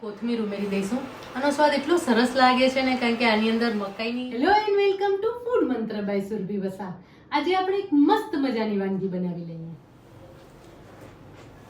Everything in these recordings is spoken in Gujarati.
કોથમીર ઉમેરી દઈશું. આનો સ્વાદ એટલો સરસ લાગે છે ને, કારણ કે આની અંદર મકાઈની hello and welcome to food Mantra by Surbhi Vasa આજે આપણે એક મસ્ત મજાની વાનગી બનાવી લઈએ.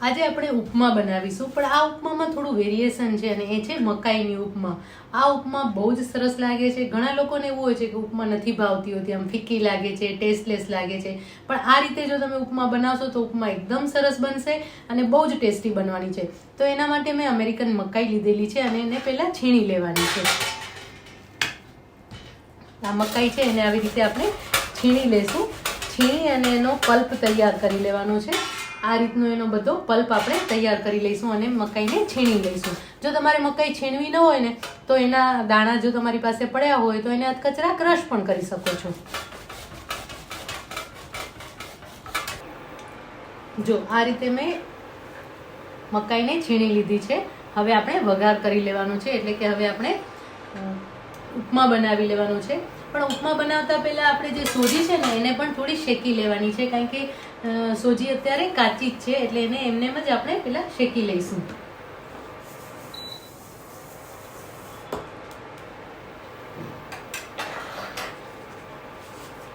આજે આપણે ઉપમા બનાવીશું, પણ આ ઉપમામાં થોડું વેરિએશન છે અને એ છે મકાઈની ઉપમા. આ ઉપમા બહુ જ સરસ લાગે છે. ઘણા લોકોને એવું હોય છે કે ઉપમા નથી ભાવતી હોતી, આમ ફીકી લાગે છે ટેસ્ટલેસ લાગે છે. પણ આ રીતે જો તમે ઉપમા બનાવશો તો ઉપમા એકદમ સરસ બનશે અને બહુ જ ટેસ્ટી બનવાની છે. તો એના માટે મેં અમેરિકન મકાઈ લીધેલી છે અને એને પહેલાં છીણી લેવાની છે. આ મકાઈ છે, એને આવી રીતે આપણે છીણી લેશું. છીણી અને એનો પલ્પ તૈયાર કરી લેવાનો છે. આ રીતનો એનો બધો પલ્પ આપણે તૈયાર કરી લઈશું અને મકાઈને છીણી લઈશું. જો તમારે મકાઈ છીણવી ન હોય ને, તો એના દાણા જો તમારી પાસે પડ્યા હોય, તો એને કચરા ક્રશ પણ કરી શકો છો. જો આ રીતે મેં મકાઈને છીણી લીધી છે. હવે આપણે વઘાર કરી લેવાનો છે, એટલે કે હવે આપણે ઉપમા બનાવી લેવાનું છે. પણ ઉપમા બનાવતા પહેલાં આપણે જે સોજી છે ને, એને પણ થોડી શેકી લેવાની છે, કારણ કે સોજી અત્યારે કાચી જ છે, એટલે એને એમને જ આપણે પહેલાં શેકી લઈશું.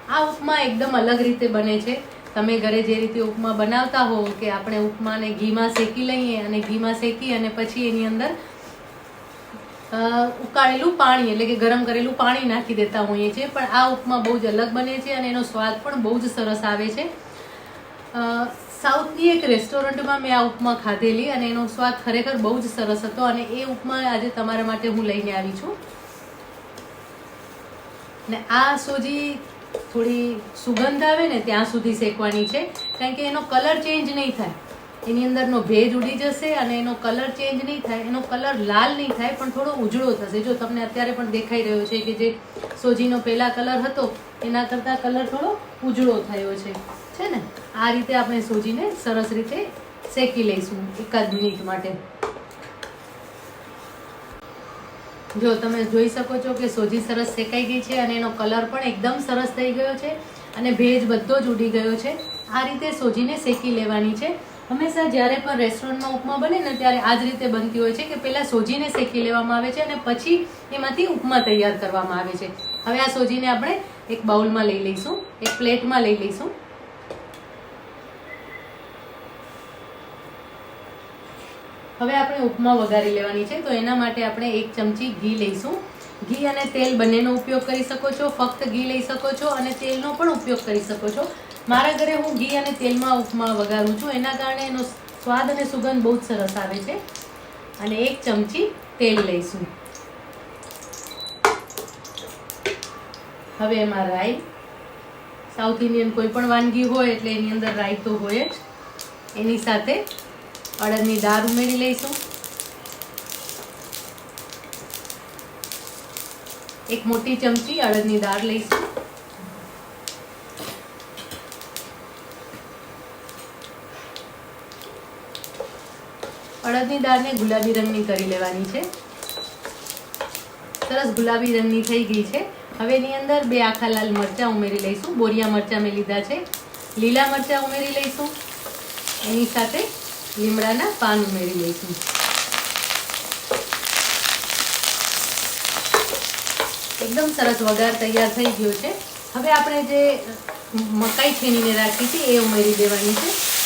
આ ઉપમા એકદમ અલગ રીતે બને છે. તમે ઘરે જે રીતે ઉપમા બનાવતા હો કે આપણે ઉપમાને ઘીમાં શેકી લઈએ અને ઘીમાં શેકી અને પછી એની અંદર ઉકાળેલું પાણી, એટલે કે ગરમ કરેલું પાણી નાખી દેતા હોઈએ છીએ, પણ આ ઉપમા બહુ જ અલગ બને છે અને એનો સ્વાદ પણ બહુ જ સરસ આવે છે. સાઉથની એક રેસ્ટોરન્ટમાં મેં આ ઉપમા ખાધેલી અને એનો સ્વાદ ખરેખર બહુ જ સરસ હતો અને એ ઉપમા આજે તમારા માટે હું લઈને આવી છું. ને આ સોજી થોડી સુગંધ આવે ને ત્યાં સુધી શેકવાની છે, કારણ કે એનો કલર ચેન્જ નહીં થાય. એની અંદરનો ભેજ ઉડી જશે અને એનો કલર ચેન્જ નહીં થાય, એનો કલર લાલ નહીં થાય, પણ થોડો ઉજળો થશે. જો તમને અત્યારે પણ દેખાઈ રહ્યો છે કે જે સોજીનો પહેલા કલર હતો, એના કરતાં કલર થોડો ઉજળો થયો છે. છે ને? આ રીતે આપણે સોજીને સરસ રીતે શેકી લઈશું એકાદ મિનિટ માટે. જો તમે જોઈ શકો છો કે સોજી સરસ શેકાઈ ગઈ છે અને એનો કલર પણ એકદમ સરસ થઈ ગયો છે અને ભેજ બધો જ ઉડી ગયો છે. આ રીતે સોજીને શેકી લેવાની છે. હંમેશા જ્યારે પણ રેસ્ટોરન્ટમાં ઉપમા બને ને ત્યારે આ જ રીતે બનતી હોય છે કે પહેલાં સોજીને શેકી લેવામાં આવે છે અને પછી એમાંથી ઉપમા તૈયાર કરવામાં આવે છે. હવે આ સોજીને આપણે એક બાઉલમાં લઈ લઈશું, એક પ્લેટમાં લઈ લઈશું. હવે આપણે ઉપમા વઘારી લેવાની છે, તો એના માટે આપણે એક ચમચી ઘી લઈશું. ઘી અને તેલ બંનેનો ઉપયોગ કરી શકો છો, ફક્ત ઘી લઈ શકો છો અને તેલનો પણ ઉપયોગ કરી શકો છો. મારા ઘરે હું ઘી અને તેલમાં ઉપમા વઘારું છું. એના કારણે એનો સ્વાદ અને સુગંધ બહુ જ સરસ આવે છે. અને એક ચમચી તેલ લઈશું. હવે એમાં રાઈ. સાઉથ ઇન્ડિયન કોઈ પણ વાનગી હોય એટલે એની અંદર રાઈ તો હોય જ. એની સાથે અડદની દાળ ઉમેરી લઈશું. એક મોટી ચમચી અડદની દાળ લઈશું. અડદની દાળને ગુલાબી રંગની કરી લેવાની છે. સરસ ગુલાબી રંગની થઈ ગઈ છે. હવે એની અંદર બે આખા લાલ મરચાં ઉમેરી લઈશું. બોરિયા મરચાં મેં લીધા છે. લીલા મરચાં ઉમેરી લઈશું. એની સાથે લીમડાના પાન ઉમેરી લઈશું. એકદમ સરસ વઘાર તૈયાર થઈ ગયો છે. હવે આપણે જે મકાઈ છીણીને રાખી હતી એ ઉમેરી દેવાની છે.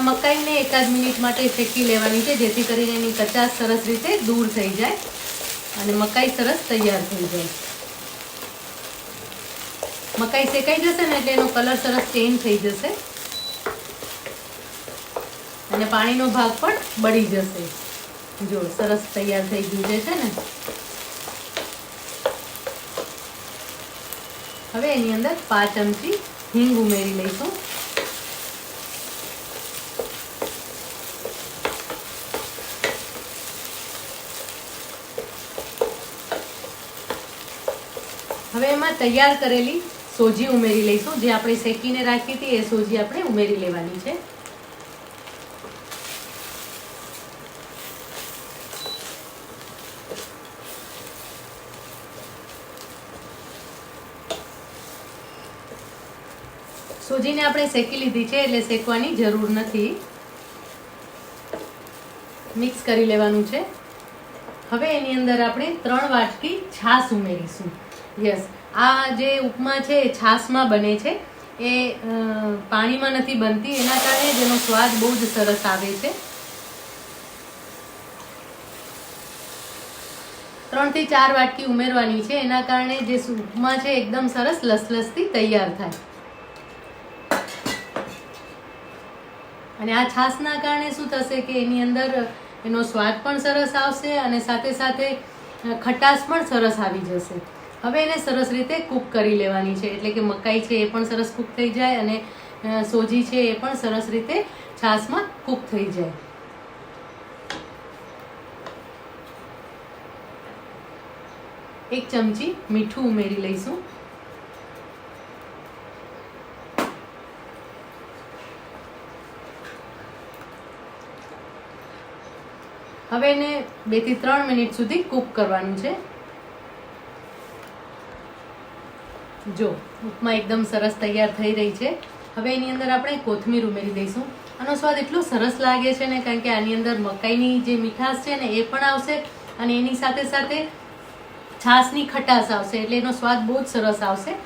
આ મકાઈને એકાદ મિનિટ માટે શેકી લેવાની છે, જેથી કરીને એની કચાશ સરસ રીતે દૂર થઈ જાય અને મકાઈ સરસ તૈયાર થઈ જાય. મકાઈ શેકાઈ જશે ને એટલે એનો કલર સરસ ચેન્જ થઈ જશે અને પાણીનો ભાગ પણ બળી જશે. જો સરસ તૈયાર થઈ ગયું છે ને. હવે એની અંદર પાંચ ચમચી હિંગ ઉમેરી લઈશું. હવે એમાં તૈયાર કરેલી સોજી ઉમેરી લઈશું. જે આપણે શેકીને રાખી હતી, એ સોજી આપણે ઉમેરી લેવાની છે. સોજીને આપણે શેકી લીધી છે, એટલે શેકવાની જરૂર નથી. મિક્સ કરી લેવાનું છે. હવે એની અંદર આપણે ત્રણ વાટકી છાશ ઉમેરીશું. યસ આ જે ઉપમા છે એ છાશમાં બને છે. એ પાણીમાં નથી બનતી, એના કારણે જેનો સ્વાદ બહુ જ સરસ આવે છે. ત્રણથી ચાર વાટકી ઉમેરવાની છે. એના કારણે જે ઉપમા છે એકદમ સરસ લસલસથી તૈયાર થાય. અને આ છાશના કારણે શું થશે કે એની અંદર એનો સ્વાદ પણ સરસ આવશે અને સાથે સાથે ખટાશ પણ સરસ આવી જશે. હવે એને સરસ રીતે કૂક કરી લેવાની છે. એટલે કે મકાઈ છે એ પણ સરસ કૂક થઈ જાય અને સોજી છે એ પણ સરસ રીતે છાશમાં કૂક થઈ જાય. એક ચમચી મીઠું ઉમેરી લઈશું. હવે એને બેથી ત્રણ મિનિટ સુધી કૂક કરવાનું છે. જો, ઉપમા એકદમ સરસ તૈયાર થઈ રહી છે. હવે એની અંદર આપણે કોથમીર ઉમેરી દઈશું. આનો સ્વાદ એટલો સરસ લાગે છે ને, કારણ કે આની અંદર મકાઈની જે મીઠાશ છે ને, એ પણ આવશે અને એની સાથે સાથે છાશની ખટાશ આવશે, એટલે એનો સ્વાદ બહુ જ સરસ આવશે.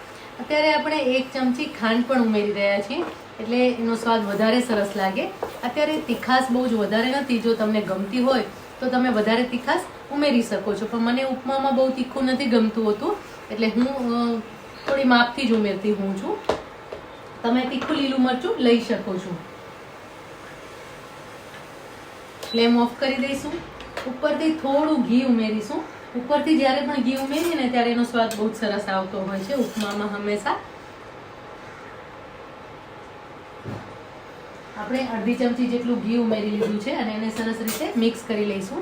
અત્યારે આપણે એક ચમચી ખાંડ પણ ઉમેરી રહ્યા છીએ, એટલે એનો સ્વાદ વધારે સરસ લાગે. અત્યારે તીખાશ બહુ જ વધારે નથી. જો તમને ગમતી હોય, તો તમે વધારે તીખાશ ઉમેરી શકો છો. પણ મને ઉપમામાં બહુ તીખું નથી ગમતું હોતું. એટલે હું થોડી માપથી જ ઉમેરતી હું છું. તમે તીખું લીલું મરચું લઈ શકો છો. ફ્લેમ ઓફ કરી દઈશું. ઉપરથી થોડું ઘી ઉમેરીશું. ઉપરથી જ્યારે પણ ઘી ઉમેરીએ ને ત્યારે એનો સ્વાદ બહુ જ સરસ આવતો હોય છે ઉપમામાં હંમેશા. આપણે અડધી ચમચી જેટલું ઘી ઉમેરી લીધું છે અને એને સરસ રીતે મિક્સ કરી લઈશું.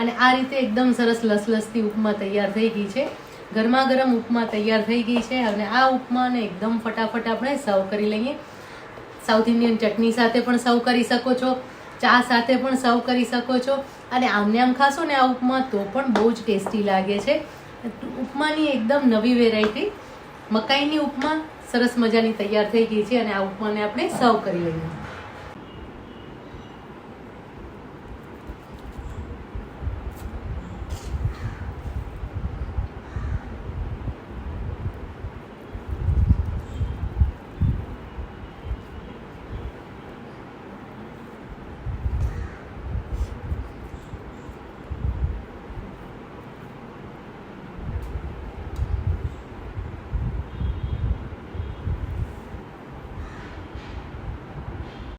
અને આ રીતે એકદમ સરસ લસલસતી ઉપમા તૈયાર થઈ ગઈ છે. ગરમા ગરમ ઉપમા તૈયાર થઈ ગઈ છે અને આ ઉપમાને એકદમ ફટાફટ આપણે સર્વ કરી લઈએ. સાઉથ ઇન્ડિયન ચટણી સાથે પણ સર્વ કરી શકો છો. ચા સાથે પણ સર્વ કરી શકો છો. અને આમને આમ ખાશો ને આ ઉપમા તો પણ બહુ જ ટેસ્ટી લાગે છે. ઉપમાની એકદમ નવી વેરાયટી મકાઈની ઉપમા સરસ મજાની તૈયાર થઈ ગઈ છે અને આ ઉપમાને આપણે સર્વ કરી લઈએ.